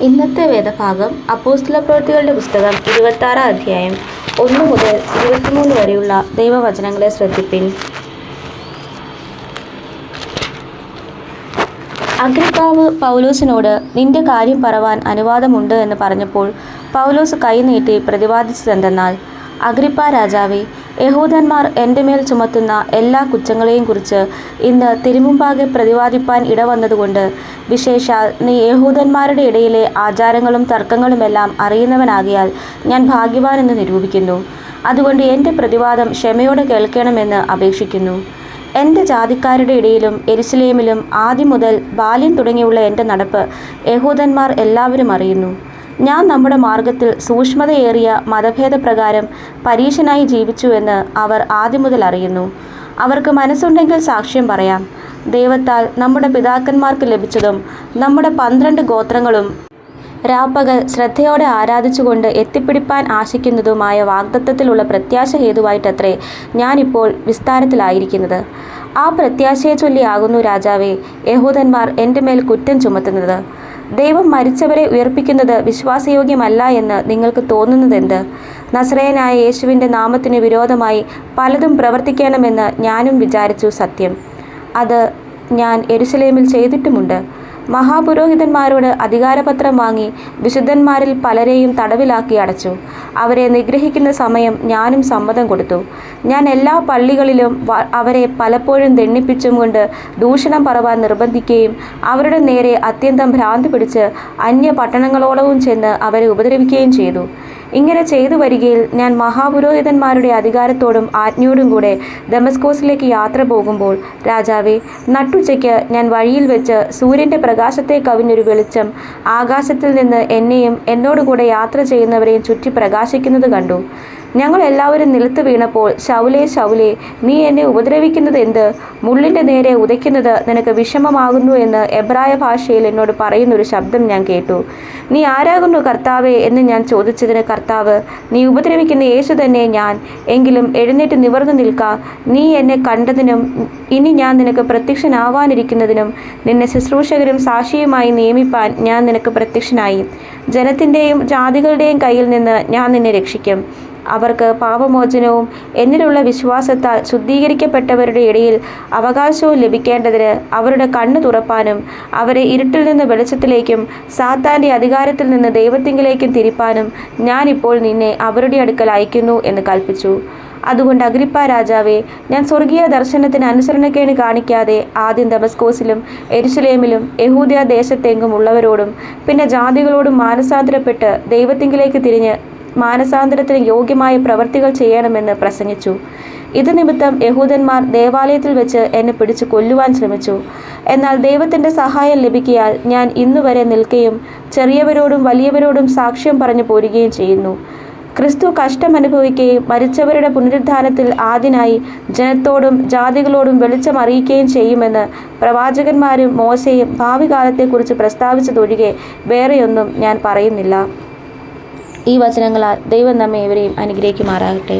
ഇന്നത്തെ വേദഭാഗം അപ്പോസ്തല പ്രവൃത്തികളുടെ പുസ്തകം ഇരുപത്താറാം അധ്യായം ഒന്ന് മുതൽ ഇരുപത്തിമൂന്ന് വരെയുള്ള ദൈവവചനങ്ങളെ ശ്രദ്ധിപ്പിൻ. അഗ്രിപ്പാവ് പൗലോസിനോട് നിന്റെ കാര്യം പറവാൻ അനുവാദമുണ്ട് എന്ന് പറഞ്ഞപ്പോൾ പൗലോസ് കൈനീട്ടി പ്രതിപാദിച്ചതെന്തെന്നാൽ അഗ്രിപ്പ രാജാവെ രാജാവേ യഹൂദന്മാർ എന്റെ മേൽ ചുമത്തുന്ന എല്ലാ കുറ്റങ്ങളെയും കുറിച്ച് ഇന്ന് തിരുമുമ്പാകെ പ്രതിവാദിപ്പാൻ ഇടവന്നതുകൊണ്ട് വിശേഷാൽ നീ യഹൂദന്മാരുടെ ഇടയിലെ ആചാരങ്ങളും തർക്കങ്ങളുമെല്ലാം അറിയുന്നവനാകിയാൽ ഞാൻ ഭാഗ്യവാൻ ഭാഗ്യവാനെന്ന് നിരൂപിക്കുന്നു. അതുകൊണ്ട് എന്റെ പ്രതിവാദം ക്ഷമയോടെ കേൾക്കണമെന്ന് അപേക്ഷിക്കുന്നു. എന്റെ ജാതിക്കാരുടെ ഇടയിലും എരുസലേമിലും ആദ്യം മുതൽ ബാല്യം തുടങ്ങിയുള്ള എന്റെ നടപ്പ് യഹൂദന്മാർ എല്ലാവരും അറിയുന്നു. ഞാൻ നമ്മുടെ മാർഗത്തിൽ സൂക്ഷ്മതയേറിയ മതഭേദപ്രകാരം പരീശനായി ജീവിച്ചുവെന്ന് അവർ ആദ്യം മുതൽ അറിയുന്നു. അവർക്ക് മനസ്സുണ്ടെങ്കിൽ സാക്ഷ്യം പറയാം. ദൈവത്താൽ നമ്മുടെ പിതാക്കന്മാർക്ക് ലഭിച്ചതും നമ്മുടെ പന്ത്രണ്ട് ഗോത്രങ്ങളും രാപ്പകൽ ശ്രദ്ധയോടെ ആരാധിച്ചുകൊണ്ട് എത്തിപ്പിടിപ്പാൻ ആശിക്കുന്നതുമായ വാഗ്ദത്തത്തിലുള്ള പ്രത്യാശ ഹേതുവായിട്ടത്രേ ഞാനിപ്പോൾ വിസ്താരത്തിലായിരിക്കുന്നത്. ആ പ്രത്യാശയെ ചൊല്ലിയാകുന്നു രാജാവേ യഹൂദന്മാർ എന്റെ മേൽ കുറ്റം ചുമത്തുന്നത്. ദൈവം മരിച്ചവരെ ഉയർപ്പിക്കുന്നത് വിശ്വാസയോഗ്യമല്ല എന്ന് നിങ്ങൾക്ക് തോന്നുന്നതെന്ത്? നസ്രയനായ യേശുവിന്റെ നാമത്തിന് വിരോധമായി പലതും പ്രവർത്തിക്കണമെന്ന് ഞാനും വിചാരിച്ചു സത്യം. അത് ഞാൻ എരുസലേമിൽ ചെയ്തിട്ടുമുണ്ട്. മഹാപുരോഹിതന്മാരോട് അധികാരപത്രം വാങ്ങി വിശുദ്ധന്മാരിൽ പലരെയും തടവിലാക്കി അടച്ചു. അവരെ നിഗ്രഹിക്കുന്ന സമയം ഞാനും സമ്മതം കൊടുത്തു. ഞാൻ എല്ലാ പള്ളികളിലും അവരെ പലപ്പോഴും ദണ്ണിപ്പിച്ചും കൊണ്ട് ദൂഷണം പറവാൻ നിർബന്ധിക്കുകയും അവരുടെ നേരെ അത്യന്തം ഭ്രാന്ത് പിടിച്ച് അന്യ പട്ടണങ്ങളോളവും ചെന്ന് അവരെ ഉപദ്രവിക്കുകയും ചെയ്തു. ഇങ്ങനെ ചെയ്തു വരികയിൽ ഞാൻ മഹാപുരോഹിതന്മാരുടെ അധികാരത്തോടും ആജ്ഞയോടും കൂടെ ദമസ്കോസിലേക്ക് യാത്ര പോകുമ്പോൾ രാജാവെ നട്ടുച്ചയ്ക്ക് ഞാൻ വഴിയിൽ വെച്ച് സൂര്യന്റെ പ്രകാശത്തെ കവിഞ്ഞൊരു വെളിച്ചം ആകാശത്തിൽ നിന്ന് എന്നെയും എന്നോടുകൂടെ യാത്ര ചെയ്യുന്നവരെയും ചുറ്റി പ്രകാശിക്കുന്നത് കണ്ടു. ഞങ്ങൾ എല്ലാവരും നിലത്ത് വീണപ്പോൾ ശൗലേ ശൗലേ നീ എന്നെ ഉപദ്രവിക്കുന്നത് എന്ത്? മുള്ളിന്റെ നേരെ ഉദയ്ക്കുന്നത് നിനക്ക് വിഷമമാകുന്നു എന്ന് എബ്രായ ഭാഷയിൽ എന്നോട് പറയുന്നൊരു ശബ്ദം ഞാൻ കേട്ടു. നീ ആരാകുന്നു കർത്താവേ എന്ന് ഞാൻ ചോദിച്ചതിന് കർത്താവ് നീ ഉപദ്രവിക്കുന്ന യേശു തന്നെ ഞാൻ. എങ്കിലും എഴുന്നേറ്റ് നിവർന്നു നിൽക്ക. നീ എന്നെ കണ്ടതിനും ഇനി ഞാൻ നിനക്ക് പ്രത്യക്ഷനാവാനിരിക്കുന്നതിനും നിന്നെ ശുശ്രൂഷകരും സാക്ഷിയുമായി നിയമിപ്പാൻ ഞാൻ നിനക്ക് പ്രത്യക്ഷനായി. ജനത്തിന്റെയും ജാതികളുടെയും കയ്യിൽ നിന്ന് ഞാൻ നിന്നെ രക്ഷിക്കും. അവർക്ക് പാപമോചനവും എന്നിലുള്ള വിശ്വാസത്താൽ ശുദ്ധീകരിക്കപ്പെട്ടവരുടെ ഇടയിൽ അവകാശവും ലഭിക്കേണ്ടതിന് അവരുടെ കണ്ണു തുറപ്പാനും അവരെ ഇരുട്ടിൽ നിന്ന് വെളിച്ചത്തിലേക്കും സാത്താന്റെ അധികാരത്തിൽ നിന്ന് ദൈവത്തിങ്കിലേക്കും തിരിപ്പാനും ഞാനിപ്പോൾ നിന്നെ അവരുടെ അടുക്കൽ അയക്കുന്നു എന്ന് കൽപ്പിച്ചു. അതുകൊണ്ട് അഗ്രിപ്പ രാജാവേ ഞാൻ സ്വർഗീയ ദർശനത്തിന് അനുസരണക്കേട് കാണിക്കാതെ ആദ്യം ദമസ്കോസിലും എരുസലേമിലും യഹൂദിയ ദേശത്തെങ്കും ഉള്ളവരോടും പിന്നെ ജാതികളോടും മാനസാന്തരപ്പെട്ട് ദൈവത്തിങ്കിലേക്ക് തിരിഞ്ഞ് മാനസാന്തരത്തിന് യോഗ്യമായ പ്രവൃത്തികൾ ചെയ്യണമെന്ന് പ്രസംഗിച്ചു. ഇത് നിമിത്തം യഹൂദന്മാർ ദേവാലയത്തിൽ വെച്ച് എന്നെ പിടിച്ചു കൊല്ലുവാൻ ശ്രമിച്ചു. എന്നാൽ ദൈവത്തിന്റെ സഹായം ലഭിക്കിയാൽ ഞാൻ ഇന്നു വരെ നിൽക്കുകയും ചെറിയവരോടും വലിയവരോടും സാക്ഷ്യം പറഞ്ഞു പോരുകയും ചെയ്യുന്നു. ക്രിസ്തു കഷ്ടം അനുഭവിക്കുകയും മരിച്ചവരുടെ പുനരുദ്ധാനത്തിൽ ആദ്യനായി ജനത്തോടും ജാതികളോടും വെളിച്ചം അറിയിക്കുകയും ചെയ്യുമെന്ന് പ്രവാചകന്മാരും മോശയും ഭാവി കാലത്തെക്കുറിച്ച് പ്രസ്താവിച്ചതൊഴികെ വേറെയൊന്നും ഞാൻ പറയുന്നില്ല. ഈ വചനങ്ങളാൽ ദൈവം നമ്മെ ഇവരെയും അനുഗ്രഹിക്കുമാറാകട്ടെ.